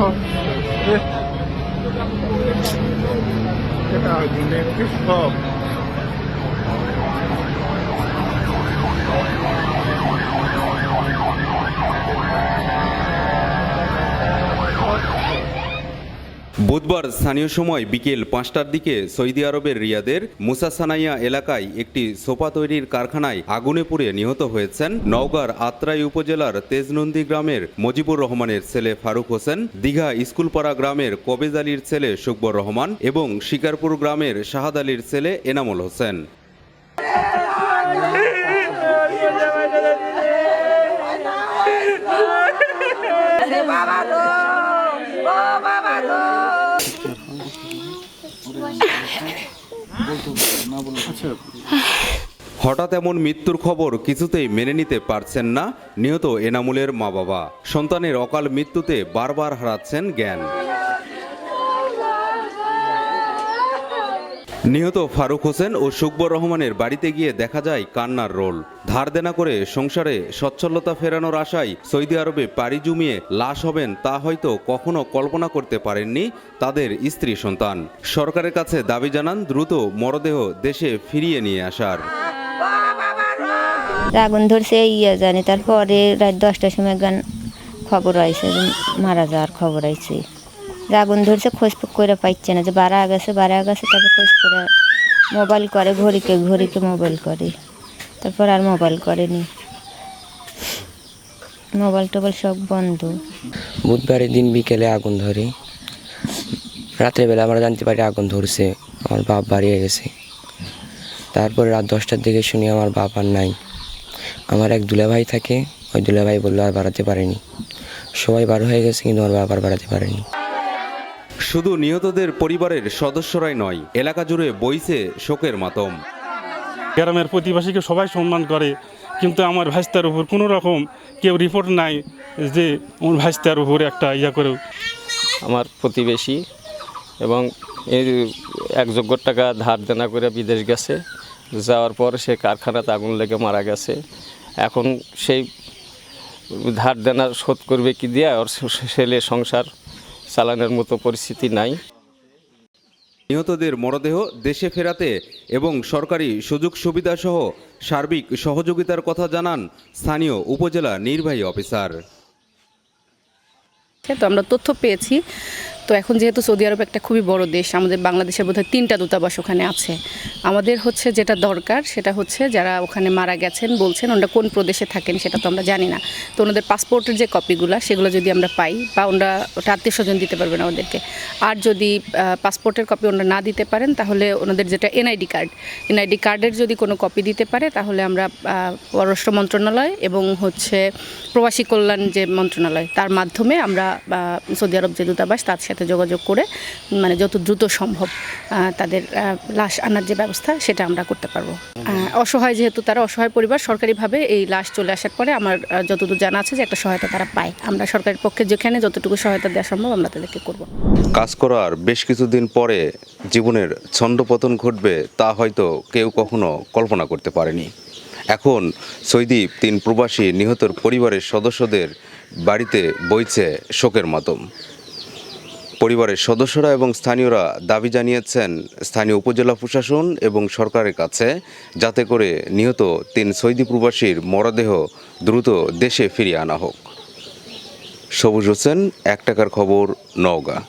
সব এটা আগুনের সব বুধবার স্থানীয় সময় বিকেল পাঁচটার দিকে সৌদি আরবের রিয়াদের মুসাসানাইয়া এলাকায় একটি সোফা তৈরির কারখানায় আগুনে পুড়ে নিহত হয়েছেন নওগাঁর আত্রাই উপজেলার তেজনন্দী গ্রামের মজিবুর রহমানের ছেলে ফারুক হোসেন, দীঘা স্কুলপাড়া গ্রামের কবেজ আলীর ছেলে সুকবর রহমান এবং শিকারপুর গ্রামের শাহাদ আলীর ছেলে এনামুল হোসেন। বাবা গো ও বাবা গো হঠাৎ এমন মৃত্যুর খবর কিছুতেই মেনে নিতে পারছেন না। নিহত এনামুলের মা বাবা সন্তানের অকাল মৃত্যুতে বারবার হারাচ্ছেন জ্ঞান। নিহত ফারুক হোসেন ও সুকবর রহমানের বাড়িতে গিয়ে দেখা যায় কান্নার রোল। ধার দেনা করে সংসারে সচ্ছলতা ফেরানোর আশায় সৌদি আরবে পাড়ি জমিয়ে লাশ হবেন তা হয়তো কখনো কল্পনা করতে পারেননি তাদের স্ত্রী সন্তান। সরকারের কাছে দাবি জানান, দ্রুত মরদেহ দেশে ফিরিয়ে নিয়ে আসার। আগুন ধরছে ইয়ে জানি। তারপরে রাত দশটার সময় গান খবর আইছে মারা যাওয়ার খবর আইছে। যে আগুন ধরছে, খোঁজ করে পাইছে না। যে বারা গেছে বারা গেছে তারপর খোঁজ করে মোবাইল করে, ঘড়িকে ঘড়িকে মোবাইল করে। তারপর আর মোবাইল করেনি। মোবাইল টোবাইল সব বন্ধ। বুধবারের দিন বিকেলে আগুন ধরে। রাত্রেবেলা আমরা জানতে পারি আগুন ধরছে, আমার বাপ বাড়িয়ে গেছে তারপর রাত দশটার দিকে শুনি আমার বাপ আর নাই। আমার এক দুলাভাই থাকে, ওই দুলাভাই বলল আর বাড়াতে পারেনি। সবাই বার হয়ে গেছে, কিন্তু আমার বাপ আর বাড়াতে পারেনি। শুধু নিহতদের পরিবারের সদস্যরাই নয় এলাকা জুড়ে বইছে শোকের মাতম। গ্রামের প্রতিবাসীকে সবাই সম্মান করে কিন্তু আমার ভাইস্তার উপর কোনো রকম কেউ রিপোর্ট নাই যে আমার ভাইস্তার উপর একটা ইয়া করে আমার প্রতিবেশী এবং এই এক যোগ্য টাকা ধার দেনা করে বিদেশ গেছে যাওয়ার পর সে কারখানাতে আগুন লেগে মারা গেছে। এখন সেই ধার দেনা শোধ করবে কি দিয়ে ওর ছেলে সংসার চালানোর মতো পরিস্থিতি নাই। নিহতদের মরদেহ দেশে ফেরাতে এবং সরকারি সুযোগ সুবিধা সহ সার্বিক সহযোগিতার কথা জানান স্থানীয় উপজেলা নির্বাহী অফিসার। তো আমরা তথ্য পেয়েছি। তো এখন যেহেতু সৌদি আরব একটা খুবই বড় দেশ, আমাদের বাংলাদেশের বোধহয় তিনটা দূতাবাস ওখানে আছে। আমাদের হচ্ছে যেটা দরকার সেটা হচ্ছে যারা ওখানে মারা গেছেন, বলছেন ওনারা কোন প্রদেশে থাকেন সেটা তো আমরা জানি না। তো ওনাদের পাসপোর্টের যে কপিগুলো সেগুলো যদি আমরা পাই বা ওনারা ওটা আত্মীয় স্বজন দিতে পারবেন আমাদেরকে আর যদি পাসপোর্টের কপি ওনারা না দিতে পারেন তাহলে ওনাদের যেটা এনআইডি কার্ড, এনআইডি কার্ডের যদি কোনো কপি দিতে পারে তাহলে আমরা পররাষ্ট্র মন্ত্রণালয় এবং হচ্ছে প্রবাসী কল্যাণ যে মন্ত্রণালয় তার মাধ্যমে আমরা সৌদি আরব যে দূতাবাস তার সাথে যোগাযোগ করে মানে যত দ্রুত সম্ভব তাদের লাশ আনার যে ব্যবস্থা, সেটা আমরা করতে পারব। অসহায় যেহেতু তারা, অসহায় পরিবার সরকারিভাবে এই লাশ চলে আসার পরে আমার যতদূর জানা আছে যে একটা সহায়তা তারা পায়। আমরা সরকারের পক্ষে যেখানে যতটুকু সহায়তা দেওয়া সম্ভব, আমরা তাদেরকে করব। কাজ করার বেশ কিছুদিন পরে জীবনের ছন্দপতন ঘটবে, তা হয়তো কেউ কখনো কল্পনা করতে পারেনি। এখন সৈদীপ, তিন প্রবাসী নিহতর পরিবারের সদস্যদের বাড়িতে বইছে শোকের মাতম। পরিবারের সদস্যরা এবং স্থানীয়রা দাবি জানিয়েছেন, স্থানীয় উপজেলা প্রশাসন এবং সরকারের কাছে যাতে করে নিহত তিন সৈদি প্রবাসীর মরদেহ দ্রুত দেশে ফিরিয়ে আনা হোক। সবুজ হোসেন, এক টাকার খবর, নওগাঁ।